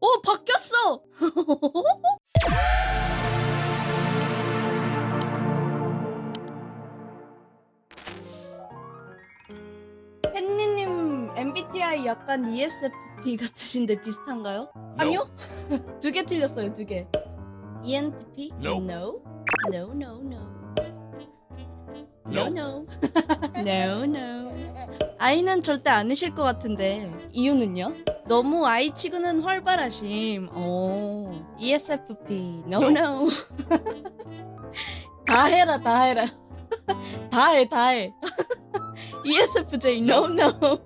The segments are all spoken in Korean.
어 바뀌었어. hen니님 MBTI 약간 ESFP 같으신데 비슷한가요? 아니요? 두 개 틀렸어요 두 개. ENTP? No. No no no. No no. no no. 아이는 절대 아니실 것 같은데 이유는요? 너무 아이 치고는 활발하심. 오. ESFP. No no. 다 해라 다 해라. 다 해 다 해. ESFJ no no.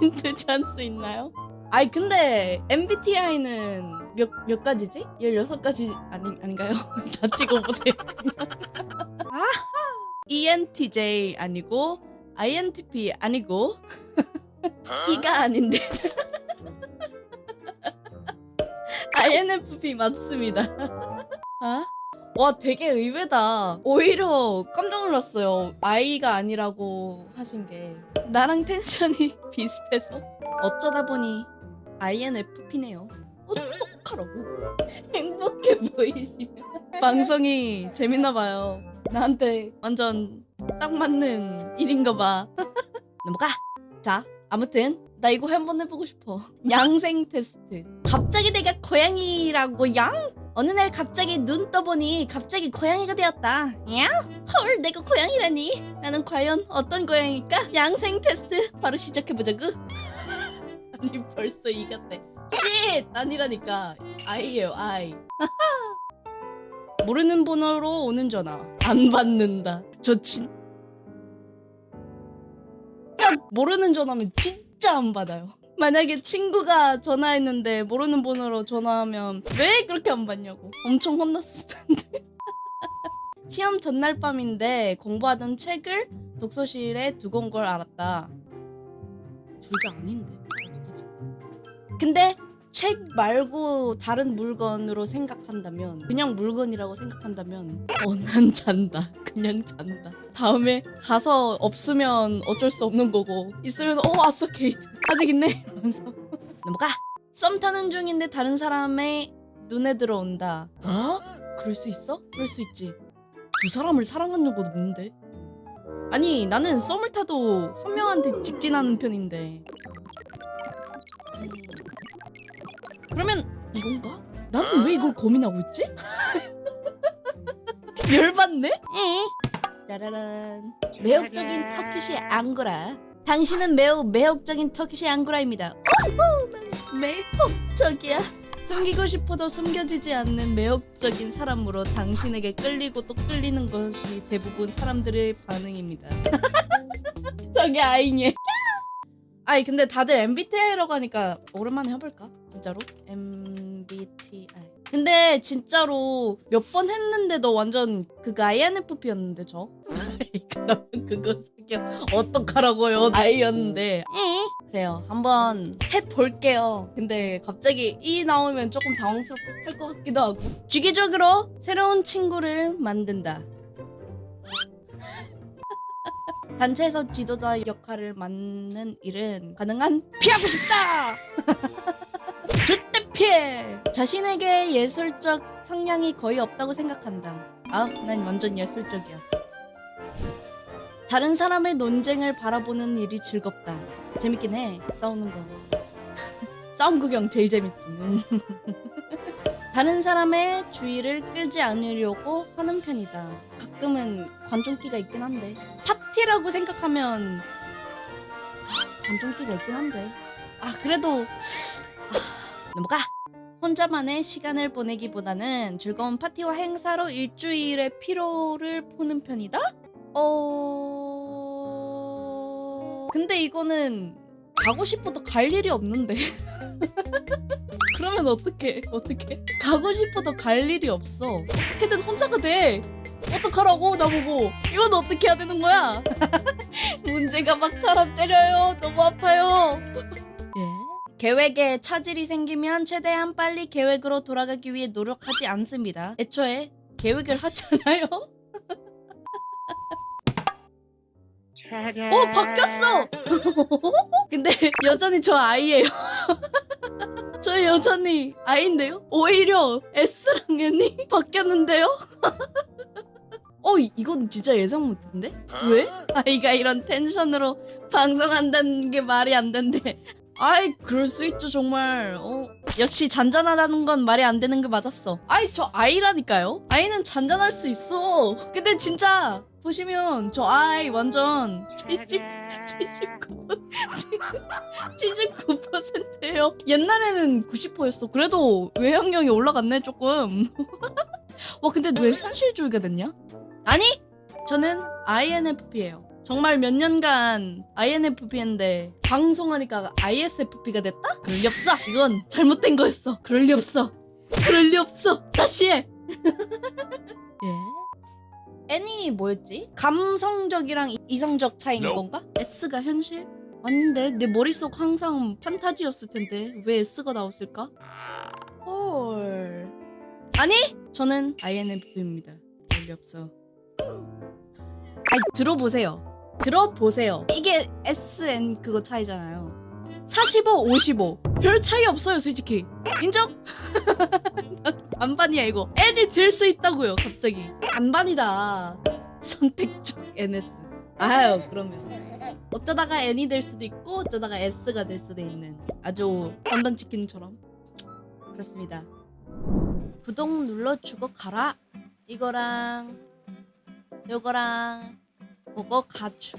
힌트 찬스 있나요? 아이 근데 MBTI는 몇, 몇 가지지? 16가지 아니, 아닌가요? 다 찍어보세요. 아하 ENTJ 아니고 INTP 아니고 이가 아닌데 INFP 맞습니다. 아? 와 되게 의외다. 오히려 깜짝 놀랐어요. I가 아니라고 하신 게. 나랑 텐션이 비슷해서? 어쩌다 보니 INFP네요. 어떡하라고? 행복해 보이시면. 방송이 재밌나 봐요. 나한테 완전 딱 맞는 일인가 봐. 넘어가! 자 아무튼 나 이거 한번 해보고 싶어. 양생 테스트 갑자기 내가 고양이라고 양? 어느 날 갑자기 눈 떠보니 갑자기 고양이가 되었다. 야? 헐 내가 고양이라니? 나는 과연 어떤 고양이일까? 양생 테스트 바로 시작해보자구. 아니 벌써 이겼대 쉿! 아니라니까. 아이예요 아이. 모르는 번호로 오는 전화. 안 받는다. 저 진 짜 모르는 전화면 진짜 안 받아요 만약에 친구가 전화했는데 모르는 번호로 전화하면 왜 그렇게 안 받냐고. 엄청 혼났을 텐데. 시험 전날 밤인데 공부하던 책을 독서실에 두고 온 걸 알았다. 둘 다 아닌데. 어떡하지? 근데 책 말고 다른 물건으로 생각한다면 그냥 물건이라고 생각한다면 어난 잔다. 그냥 잔다. 다음에 가서 없으면 어쩔 수 없는 거고 있으면 어 왔어 케이트 아직 있네. 이러면서 넘어가. 썸 타는 중인데 다른 사람의 눈에 들어온다. 어? 그럴 수 있어? 그럴 수 있지. 두 사람을 사랑하는 건 뭔데? 아니 나는 썸을 타도 한 명한테 직진하는 편인데 그러면 이건가? 나는 왜 이걸 고민하고 있지? 열받네? 에 짜라란. 매혹적인 터키시 앙고라. 당신은 매우 매혹적인 터키시 앙고라입니다. 오호 난 매혹적이야. 숨기고 싶어도 숨겨지지 않는 매혹적인 사람으로 당신에게 끌리고 또 끌리는 것이 대부분 사람들의 반응입니다. 저게 아이니 아니 근데 다들 MBTI라고 하니까 오랜만에 해볼까? 진짜로? MBTI 근데 진짜로 몇 번 했는데도 완전 그거 INFP였는데 저? 그러면 그거 사겨 어떡하라고요 에? 그래요 한번 해볼게요 근데 갑자기 E 나오면 조금 당황스럽할 것 같기도 하고 주기적으로 새로운 친구를 만든다 단체에서 지도자 역할을 맡는 일은 가능한 피하고 싶다. 절대 피해. 자신에게 예술적 성향이 거의 없다고 생각한다. 아, 난 완전 예술적이야. 다른 사람의 논쟁을 바라보는 일이 즐겁다. 재밌긴 해. 싸우는 거. 싸움 구경 제일 재밌지. 음. 다른 사람의 주의를 끌지 않으려고 하는 편이다. 가끔은 관종기가 있긴 한데 파티라고 생각하면 아, 관종기가 있긴 한데 아 그래도 아, 넘어가. 혼자만의 시간을 보내기보다는 즐거운 파티와 행사로 일주일의 피로를 푸는 편이다? 어... 근데 이거는 가고 싶어도 갈 일이 없는데 그러면 어떡해? 어떡해? 가고 싶어도 갈 일이 없어. 어떻게든 혼자가 돼. 어떡하라고? 나보고. 이건 어떻게 해야 되는 거야? 문제가 막 사람 때려요. 너무 아파요. 예? 계획에 차질이 생기면 최대한 빨리 계획으로 돌아가기 위해 노력하지 않습니다. 애초에 계획을 하잖아요? 어 바뀌었어! 근데 여전히 저 아이예요 저 여전히 아인데요? 오히려 S랑 N이 바뀌었는데요? 어, 이- 이건 진짜 예상 못했는데? 왜? 아이가 이런 텐션으로 방송한다는 게 말이 안 된대. 아이, 그럴 수 있죠, 정말. 어, 역시 잔잔하다는 건 말이 안 되는 게 맞았어. 아이, 저 아이라니까요? 아이는 잔잔할 수 있어. 근데 진짜, 보시면, 저 아이 완전 70, 79, 79% 예요. 옛날에는 90%였어. 그래도 외향형이 올라갔네, 조금. 와, 근데 왜 현실주의가 됐냐? 아니! 저는 INFP예요. 정말 몇 년간 INFP인데 방송하니까 ISFP가 됐다? 그럴 리 없어. 이건 잘못된 거였어. 그럴 리 없어. 그럴 리 없어. 다시 해. 예? N이 뭐였지? 감성적이랑 이- 이성적 차이인. 건가? S가 현실? 아닌데 내 머릿속 항상 판타지였을 텐데 왜 S가 나왔을까? 헐. 아니 저는 INFP입니다. 별리 없어. 아니 들어보세요. 들어보세요. 이게 SN 그거 차이잖아요. 45 55 별 차이 없어요 솔직히. 인정? 반반이야 이거. N이 될 수 있다고요 갑자기. 반반이다. 선택적 NS 아유 그러면 어쩌다가 N이 될 수도 있고 어쩌다가 S가 될 수도 있는 아주 판단치킨처럼 그렇습니다. 구독 눌러주고 가라. 이거랑 요거랑 그거 가주